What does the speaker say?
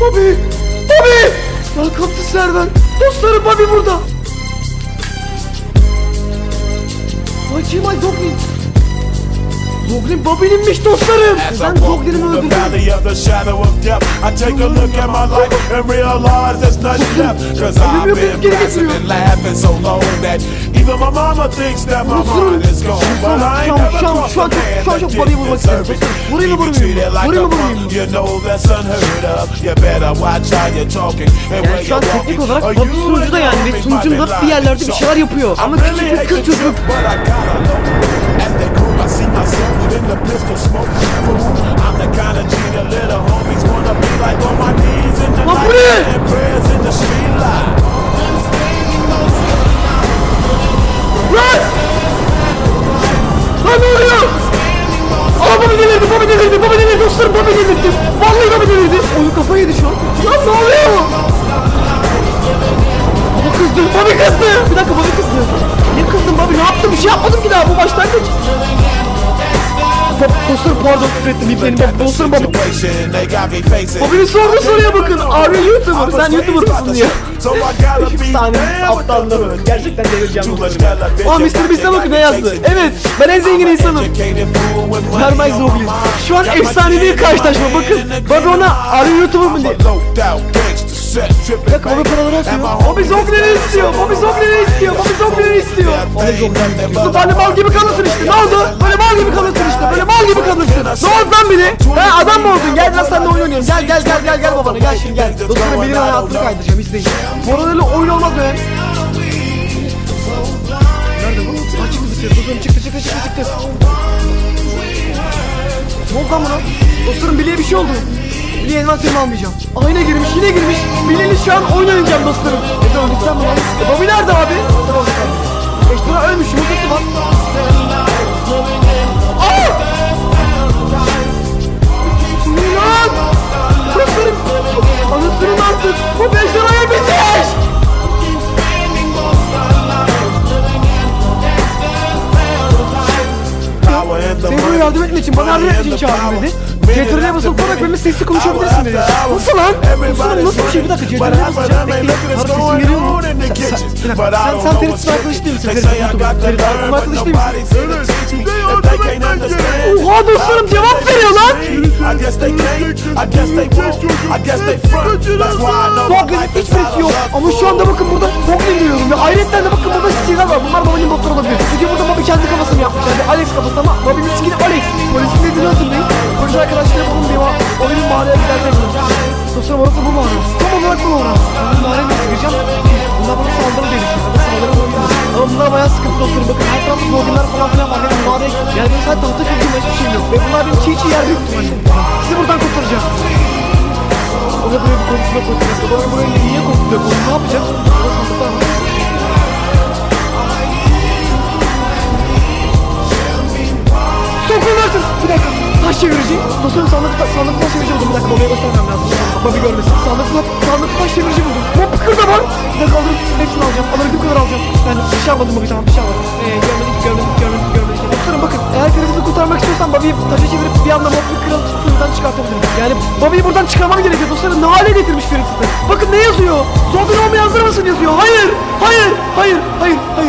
Bobby! Bobby! Welcome to server. Dostlarım Bobby burada. Ay kim ay Zoglin Bobby'ninmiş dostlarım. Ben the öldürdüm. valley of the shadow of death, I take a look at my life and realize there's nothing left. Cause I've Ölümü been geri getiriyor. and laughing so long that even my mama thinks that my mind is gone. But I ain't never crossed a man that didn't deserve it. You vurmayayım mı? treat it like a punk, you know that's unheard of. You better watch how you're talking and Yani where you're teknik walking. Bobby you sunucu da yani ve sunucunun be da bir yerlerde bir şeyler yapıyor. Ama küçük bir kız çocuk. I myself in the pistol smoke. I'm the kind of G the little homies dostlarım pardon küfür ettim. İplerini Bob, dostlarım facing. Bobby'nin sorduğu soruya bakın. Are you YouTuber? Sen YouTuber mısın diyor. The aptalları. Gerçekten delireceğim. Television, Aa Mr. Beast'e bakın ne yazdı. Evet ben en zengin insanım. Zoglin. mind. Şu an efsanevi karşılaşma. Bakın Bobby ona the arı YouTuber mı diye. Bak bank. paraları atıyor. Bobby is istiyor. Bobby long. istiyor. Bobby Zoglin'i istiyor. Bobby Zoglin'i istiyor. Böyle mal gibi kalırsın işte. Ne oldu? Böyle mal gibi kalırsın işte. Böyle mal gibi kalırsın. Ne oldu lan biri? He adam mı oldun? Gel lan seninle oyun oynayalım. Gel gel gel gel gel babana. Gel şimdi gel. Dostlarım birinin hayatını kaydıracağım. izleyin. Moral'le oyun olmaz be. Nerede bu? Ha çıktı dışarı. Dostlarım çıktı çıktı çıktı çıktı. Ne oldu lan buna? Dostlarım Billy'e bir şey oldu. Billy'e envanterimi almayacağım. Ayna girmiş yine girmiş. Billy'li şu an oynayacağım dostlarım. E tamam gitsem mi lan? E Bobby nerede abi? Tamam bakalım. Eştira ölmüş yumurtası var. Aa! Milan! Dostlarım! Anasının artık! Bu ejderhaya the Seni yardım etmek için bana yardım için çağırdım dedi. CTRL'e basıp olarak benimle sesli konuşabilirsin dedi. Nasıl lan? Dostlarım nasıl bir şey? Bir dakika CTRL'e basacağım. Bekleyin. Harbi sesin geliyor mu? Sen, sen. Sen, Ferit'in arkadaşı değil misin? Ferit'in YouTuber. Ferit onun arkadaşı değil misin? Oha dostlarım cevap veriyor lan. Life hiç sesi yok. Ama şu anda bakın burada Boglin Dostlarım orası bu mağara. Tam olarak bu mağara. Bu mağaraya nasıl gireceğim? Bunlar bana saldırı. Ben saldırı olmuyor. Ama bunlar bayağı sıkıntı dostlarım. Bakın her tarafta Boglin'ler falan filan var. Benim mağaraya yani benim sadece tahta kırdığım hiçbir şeyim yok. Ve bunlar benim çiğ çiğ yer büyük ihtimalle. Sizi buradan kurtaracağım. O da böyle bir konusuna koyacağız. Da böyle niye konusuna koyacağız? Ne yapacak? O sandıklar var. Sokun artık. Bir dakika. Taş çevirici. Dostlarım sandıkta, sandıkta buldum. Bir dakika babaya göstermem Baba görmesin. Sandıkta taş çevirici buldum. Hop kırda bak. Bir dakika alırım. Hepsini alacağım. Alabildiğim kadar alacağım. Ben bir şey almadım bakın tamam bir şey almadım. Ee, görmedik, görmedik, görmedik, görmedik. Dostlarım bakın. Eğer krizini kurtarmak istiyorsan Bobby'yi taşa çevirip bir anda Bobby'yi kral suyundan çıkartabilirim. Yani Bobby'yi buradan çıkarmam gerekiyor. Dostlarım ne hale getirmiş Krizini. Bakın ne yazıyor? Zombie olmaya hazır mısın yazıyor. Hayır, hayır, hayır, hayır, hayır.